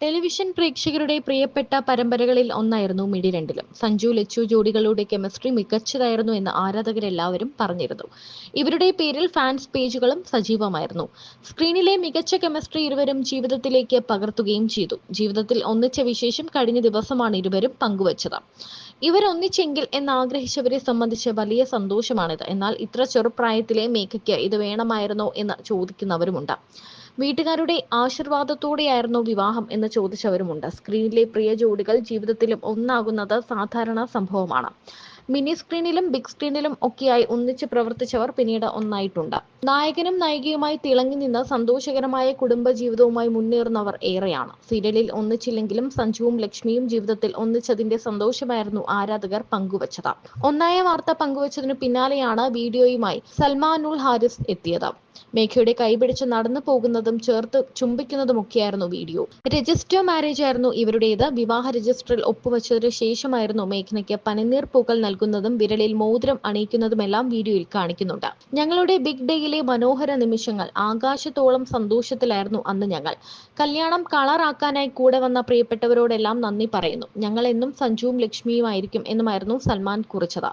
Television പ്രേക്ഷകരുടെ പ്രിയപ്പെട്ട പരമ്പരകളിൽ ഒന്നായിരുന്നു മിടി രണ്ടിലും സഞ്ജു ലച്ചു ജോഡികളുടെ കെമിസ്ട്രി മികച്ചതായിരുന്നു എന്ന് ആരാധകരെല്ലാവരും പറഞ്ഞിരുന്നു. ഇവരുടെ പേരിൽ ഫാൻസ് പേജുകളും സജീവമായിരുന്നു. സ്ക്രീനിലെ മികച്ച കെമിസ്ട്രി ഇരുവരും ജീവിതത്തിലേക്ക് പകർത്തുകയും ചെയ്തു. ജീവിതത്തിൽ ഒന്നിച്ച വിശേഷം കഴിഞ്ഞ ദിവസമാണ് ഇരുവരും പങ്കുവച്ചത്. ഇവർ എന്നാഗ്രഹിച്ചവരെ സംബന്ധിച്ച് വലിയ സന്തോഷമാണിത്. എന്നാൽ ഇത്ര ചെറുപ്രായത്തിലെ മേഘയ്ക്ക് ഇത് വേണമായിരുന്നോ എന്ന് ചോദിക്കുന്നവരുമുണ്ട്. വീട്ടുകാരുടെ ആശീർവാദത്തോടെയായിരുന്നു വിവാഹം എന്ന് ചോദിച്ചവരുമുണ്ട്. സ്ക്രീനിലെ പ്രിയ ജോഡികൾ ജീവിതത്തിലും ഒന്നാകുന്നത് സാധാരണ സംഭവമാണ്. മിനി സ്ക്രീനിലും ബിഗ് സ്ക്രീനിലും ഒക്കെയായി ഒന്നിച്ച് പ്രവർത്തിച്ചവർ പിന്നീട് ഒന്നായിട്ടുണ്ട്. നായകനും നായികയുമായി തിളങ്ങി നിന്ന് സന്തോഷകരമായ കുടുംബ ജീവിതവുമായി മുന്നേറുന്നവർ ഏറെയാണ്. സീരിയലിൽ ഒന്നിച്ചില്ലെങ്കിലും സഞ്ജുവും ലക്ഷ്മിയും ജീവിതത്തിൽ ഒന്നിച്ചതിന്റെ സന്തോഷമായിരുന്നു ആരാധകർ പങ്കുവച്ചത്. ഒന്നായ വാർത്ത പങ്കുവച്ചതിനു പിന്നാലെയാണ് വീഡിയോയുമായി സൽമാനുൽ ഹാരിസ് എത്തിയത്. മേഘയുടെ കൈപിടിച്ച് നടന്നു പോകുന്നതും ചേർത്ത് ചുംബിക്കുന്നതുമൊക്കെയായിരുന്നു വീഡിയോ. രജിസ്റ്റർ മാരേജ് ആയിരുന്നു ഇവരുടേത്. വിവാഹ രജിസ്റ്ററിൽ ഒപ്പുവച്ചതിനു ശേഷമായിരുന്നു മേഘനയ്ക്ക് പനിനീർ പൂക്കൾ നൽകുന്നതും വിരലിൽ മോതിരം അണിയിക്കുന്നതുമെല്ലാം വീഡിയോയിൽ കാണിക്കുന്നുണ്ട്. ഞങ്ങളുടെ ബിഗ് ഡേയിലെ മനോഹര നിമിഷങ്ങൾ ആകാശത്തോളം സന്തോഷത്തിലായിരുന്നു അന്ന് ഞങ്ങൾ. കല്യാണം കളറാക്കാനായി കൂടെ വന്ന പ്രിയപ്പെട്ടവരോടെല്ലാം നന്ദി പറയുന്നു. ഞങ്ങൾ എന്നും സഞ്ജുവും ലക്ഷ്മിയുമായിരിക്കും എന്നുമായിരുന്നു സൽമാൻ കുറിച്ചത്.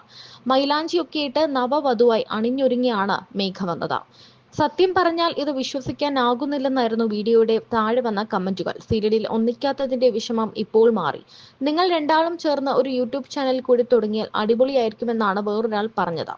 മൈലാഞ്ചിയൊക്കെ ഇട്ട് നവവധുവായി അണിഞ്ഞൊരുങ്ങിയാണ് മേഘ വന്നത്. സത്യം പറഞ്ഞാൽ ഇത് വിശ്വസിക്കാനാകുന്നില്ലെന്നായിരുന്നു വീഡിയോയുടെ താഴെ വന്ന കമന്റുകൾ. സീരിയലിൽ ഒന്നിക്കാത്തതിന്റെ വിഷമം ഇപ്പോൾ മാറി. നിങ്ങൾ രണ്ടാളും ചേർന്ന് ഒരു യൂട്യൂബ് ചാനൽ കൂടി തുടങ്ങിയാൽ അടിപൊളിയായിരിക്കുമെന്നാണ് വേറൊരാൾ പറഞ്ഞത്.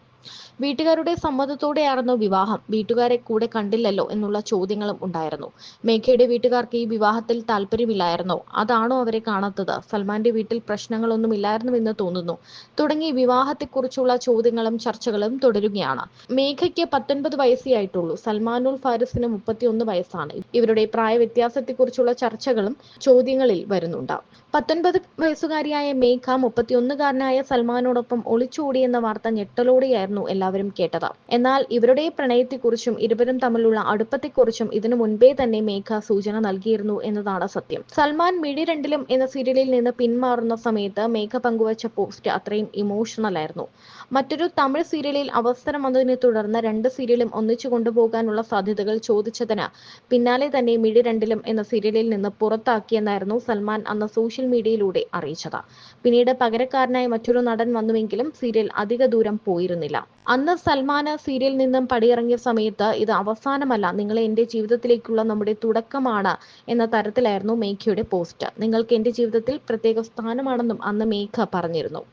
വീട്ടുകാരുടെ സമ്മതത്തോടെയായിരുന്നു വിവാഹം. വീട്ടുകാരെ കൂടെ കണ്ടില്ലല്ലോ എന്നുള്ള ചോദ്യങ്ങളും ഉണ്ടായിരുന്നു. മേഘയുടെ വീട്ടുകാർക്ക് ഈ വിവാഹത്തിൽ താല്പര്യമില്ലായിരുന്നു. അതാണോ അവരെ കാണാത്തത്? സൽമാന്റെ വീട്ടിൽ പ്രശ്നങ്ങളൊന്നും ഇല്ലായിരുന്നുവെന്ന് തോന്നുന്നു. തുടങ്ങി വിവാഹത്തെക്കുറിച്ചുള്ള ചോദ്യങ്ങളും ചർച്ചകളും തുടരുകയാണ്. മേഘയ്ക്ക് പത്തൊൻപത് വയസ്സേ സൽമാനുൽ ഫാരിസിന് മുപ്പത്തിയൊന്ന് വയസ്സാണ്. ഇവരുടെ പ്രായ വ്യത്യാസത്തെക്കുറിച്ചുള്ള ചർച്ചകളും ചോദ്യങ്ങളിൽ വരുന്നുണ്ട്. പത്തൊൻപത് വയസ്സുകാരിയായ മേഘ മുപ്പത്തിയൊന്നുകാരനായ സൽമാനോടൊപ്പം ഒളിച്ചോടിയെന്ന വാർത്ത ഞെട്ടലോടെയായിരുന്നു എല്ലാവരും കേട്ടത്. എന്നാൽ ഇവരുടെ പ്രണയത്തെക്കുറിച്ചും ഇരുവരും തമ്മിലുള്ള അടുപ്പത്തെക്കുറിച്ചും ഇതിനു മുൻപേ തന്നെ മേഘ സൂചന നൽകിയിരുന്നു എന്നതാണ് സത്യം. സൽമാൻ മിഴി രണ്ടിലും എന്ന സീരിയലിൽ നിന്ന് പിന്മാറുന്ന സമയത്ത് മേഘ പങ്കുവച്ച പോസ്റ്റ് അത്രയും ഇമോഷണൽ ആയിരുന്നു. മറ്റൊരു തമിഴ് സീരിയലിൽ അവസരം വന്നതിനെ തുടർന്ന് രണ്ട് സീരിയലും ഒന്നിച്ചു കൊണ്ടുപോകാനുള്ള സാധ്യതകൾ ചോദിച്ചതിന് പിന്നാലെ തന്നെ മിഴി രണ്ടിലും എന്ന സീരിയലിൽ നിന്ന് പുറത്താക്കിയെന്നായിരുന്നു സൽമാൻ അന്ന് സോഷ്യൽ മീഡിയയിലൂടെ അറിയിച്ചത്. പിന്നീട് പകരക്കാരനായി മറ്റൊരു നടൻ വന്നുവെങ്കിലും സീരിയൽ അധിക ദൂരം പോയിരുന്നില്ല. അന്ന് സൽമാന് സീരിയലിൽ നിന്നും പടിയിറങ്ങിയ സമയത്ത് ഇത് അവസാനമല്ല. നിങ്ങളെ എന്റെ ജീവിതത്തിലേക്കുള്ള നമ്മുടെ തുടക്കമാണ് എന്ന തരത്തിലായിരുന്നു മേഘയുടെ പോസ്റ്റ്. നിങ്ങൾക്ക് എന്റെ ജീവിതത്തിൽ പ്രത്യേക സ്ഥാനമാണെന്നും അന്ന് മേഘ പറഞ്ഞിരുന്നു.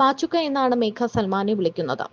പാച്ചുക്ക എന്നാണ് മേഘ സൽമാനെ വിളിക്കുന്നത്.